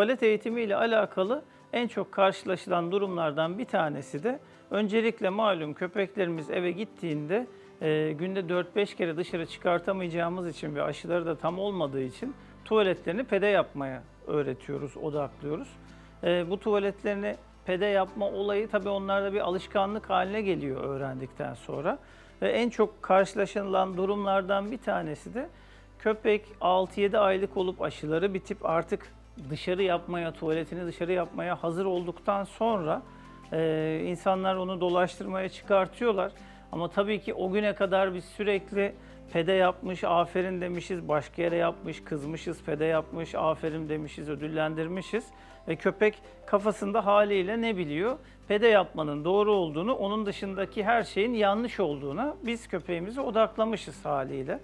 Tuvalet eğitimi ile alakalı en çok karşılaşılan durumlardan bir tanesi de öncelikle malum köpeklerimiz eve gittiğinde e, günde 4-5 kere dışarı çıkartamayacağımız için ve aşıları da tam olmadığı için tuvaletlerini pede yapmaya öğretiyoruz, odaklıyoruz. E, bu tuvaletlerini pede yapma olayı tabii onlarda bir alışkanlık haline geliyor öğrendikten sonra. Ve en çok karşılaşılan durumlardan bir tanesi de köpek 6-7 aylık olup aşıları bitip artık dışarı yapmaya, tuvaletini dışarı yapmaya hazır olduktan sonra e, insanlar onu dolaştırmaya çıkartıyorlar. Ama tabii ki o güne kadar biz sürekli pede yapmış, aferin demişiz, başka yere yapmış, kızmışız, pede yapmış, aferin demişiz, ödüllendirmişiz. Ve köpek kafasında haliyle ne biliyor? Pede yapmanın doğru olduğunu, onun dışındaki her şeyin yanlış olduğuna biz köpeğimizi odaklamışız haliyle.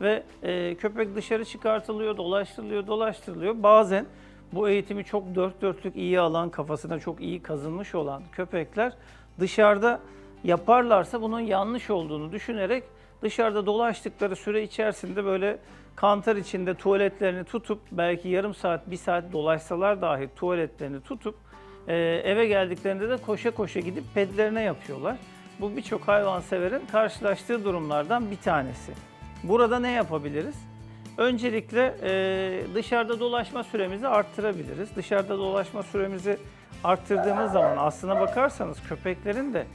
Ve e, köpek dışarı çıkartılıyor, dolaştırılıyor, dolaştırılıyor. Bazen bu eğitimi çok dört dörtlük iyi alan, kafasına çok iyi kazınmış olan köpekler dışarıda yaparlarsa bunun yanlış olduğunu düşünerek dışarıda dolaştıkları süre içerisinde böyle kantar içinde tuvaletlerini tutup belki yarım saat, bir saat dolaşsalar dahi tuvaletlerini tutup e, eve geldiklerinde de koşa koşa gidip pedlerine yapıyorlar. Bu birçok hayvanseverin karşılaştığı durumlardan bir tanesi. Burada ne yapabiliriz? Öncelikle e, dışarıda dolaşma süremizi arttırabiliriz. Dışarıda dolaşma süremizi arttırdığımız zaman aslına bakarsanız köpeklerin de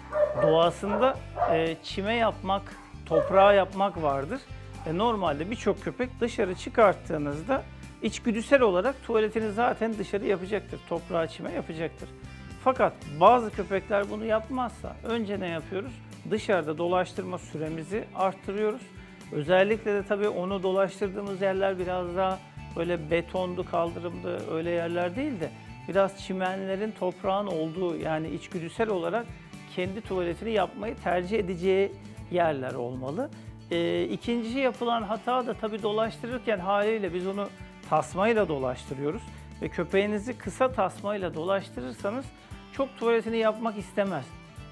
doğasında e, çime yapmak, toprağa yapmak vardır. E, normalde birçok köpek dışarı çıkarttığınızda içgüdüsel olarak tuvaletini zaten dışarı yapacaktır. Toprağa çime yapacaktır. Fakat bazı köpekler bunu yapmazsa önce ne yapıyoruz? Dışarıda dolaştırma süremizi arttırıyoruz. Özellikle de tabii onu dolaştırdığımız yerler biraz daha böyle betondu, kaldırımdı öyle yerler değil de biraz çimenlerin, toprağın olduğu yani içgüdüsel olarak kendi tuvaletini yapmayı tercih edeceği yerler olmalı. Ee, ikinci yapılan hata da tabii dolaştırırken haliyle biz onu tasmayla dolaştırıyoruz ve köpeğinizi kısa tasmayla dolaştırırsanız çok tuvaletini yapmak istemez.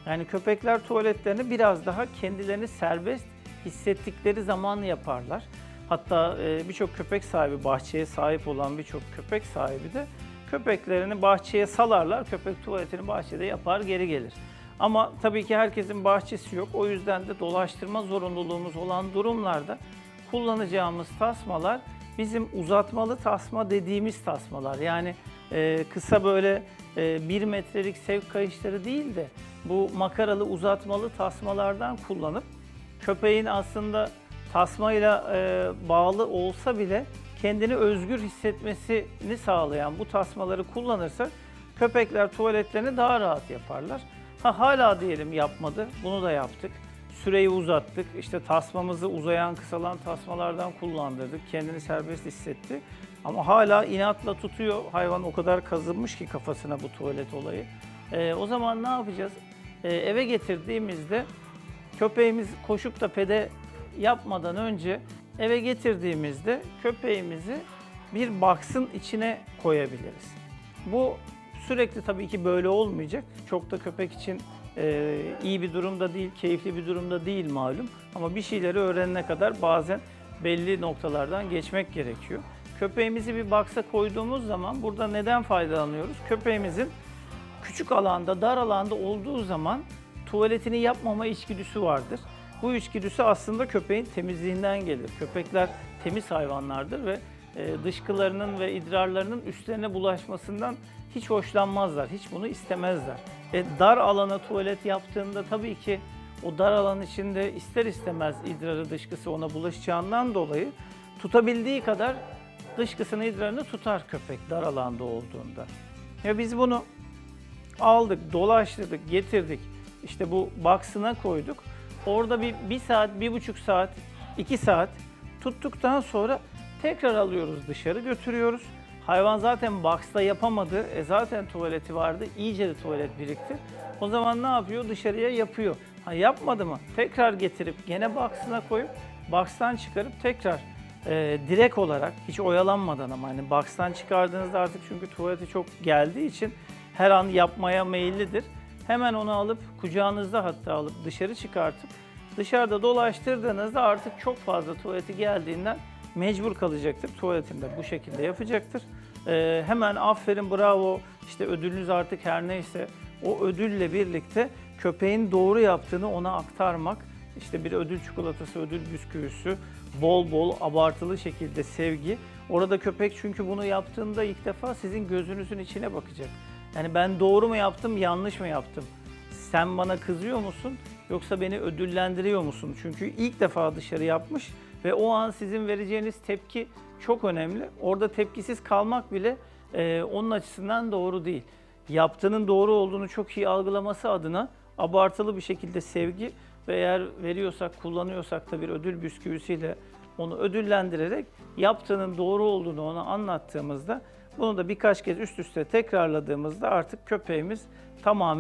Yani köpekler tuvaletlerini biraz daha kendilerini serbest hissettikleri zaman yaparlar. Hatta e, birçok köpek sahibi, bahçeye sahip olan birçok köpek sahibi de köpeklerini bahçeye salarlar. Köpek tuvaletini bahçede yapar, geri gelir. Ama tabii ki herkesin bahçesi yok. O yüzden de dolaştırma zorunluluğumuz olan durumlarda kullanacağımız tasmalar bizim uzatmalı tasma dediğimiz tasmalar. Yani e, kısa böyle e, bir metrelik sevk kayışları değil de bu makaralı uzatmalı tasmalardan kullanıp köpeğin aslında tasmayla e, bağlı olsa bile kendini özgür hissetmesini sağlayan bu tasmaları kullanırsak köpekler tuvaletlerini daha rahat yaparlar. Ha, hala diyelim yapmadı, bunu da yaptık. Süreyi uzattık, işte tasmamızı uzayan, kısalan tasmalardan kullandırdık. Kendini serbest hissetti. Ama hala inatla tutuyor. Hayvan o kadar kazınmış ki kafasına bu tuvalet olayı. E, o zaman ne yapacağız? E, eve getirdiğimizde köpeğimiz koşup da pede yapmadan önce eve getirdiğimizde köpeğimizi bir box'ın içine koyabiliriz. Bu sürekli tabii ki böyle olmayacak. Çok da köpek için e, iyi bir durumda değil, keyifli bir durumda değil malum. Ama bir şeyleri öğrenene kadar bazen belli noktalardan geçmek gerekiyor. Köpeğimizi bir box'a koyduğumuz zaman burada neden faydalanıyoruz? Köpeğimizin küçük alanda, dar alanda olduğu zaman tuvaletini yapmama içgüdüsü vardır. Bu içgüdüsü aslında köpeğin temizliğinden gelir. Köpekler temiz hayvanlardır ve e, dışkılarının ve idrarlarının üstlerine bulaşmasından hiç hoşlanmazlar, hiç bunu istemezler. E, dar alana tuvalet yaptığında tabii ki o dar alan içinde ister istemez idrarı dışkısı ona bulaşacağından dolayı tutabildiği kadar dışkısını idrarını tutar köpek dar alanda olduğunda. Ya biz bunu aldık, dolaştırdık, getirdik. İşte bu box'ına koyduk. Orada bir, bir saat, bir buçuk saat, iki saat tuttuktan sonra tekrar alıyoruz dışarı götürüyoruz. Hayvan zaten box'ta yapamadı. E zaten tuvaleti vardı. İyice de tuvalet birikti. O zaman ne yapıyor? Dışarıya yapıyor. Ha yapmadı mı? Tekrar getirip gene box'ına koyup box'tan çıkarıp tekrar e, direkt olarak hiç oyalanmadan ama hani box'tan çıkardığınızda artık çünkü tuvaleti çok geldiği için her an yapmaya meyillidir. Hemen onu alıp kucağınızda hatta alıp dışarı çıkartıp dışarıda dolaştırdığınızda artık çok fazla tuvaleti geldiğinden mecbur kalacaktır. Tuvaletini de bu şekilde yapacaktır. e, hemen aferin bravo işte ödülünüz artık her neyse o ödülle birlikte köpeğin doğru yaptığını ona aktarmak işte bir ödül çikolatası, ödül bisküvisi, bol bol abartılı şekilde sevgi. Orada köpek çünkü bunu yaptığında ilk defa sizin gözünüzün içine bakacak. Yani ben doğru mu yaptım, yanlış mı yaptım? Sen bana kızıyor musun yoksa beni ödüllendiriyor musun? Çünkü ilk defa dışarı yapmış ve o an sizin vereceğiniz tepki çok önemli. Orada tepkisiz kalmak bile e, onun açısından doğru değil. Yaptığının doğru olduğunu çok iyi algılaması adına abartılı bir şekilde sevgi ve eğer veriyorsak, kullanıyorsak da bir ödül bisküvisiyle onu ödüllendirerek yaptığının doğru olduğunu ona anlattığımızda bunu da birkaç kez üst üste tekrarladığımızda artık köpeğimiz tamamen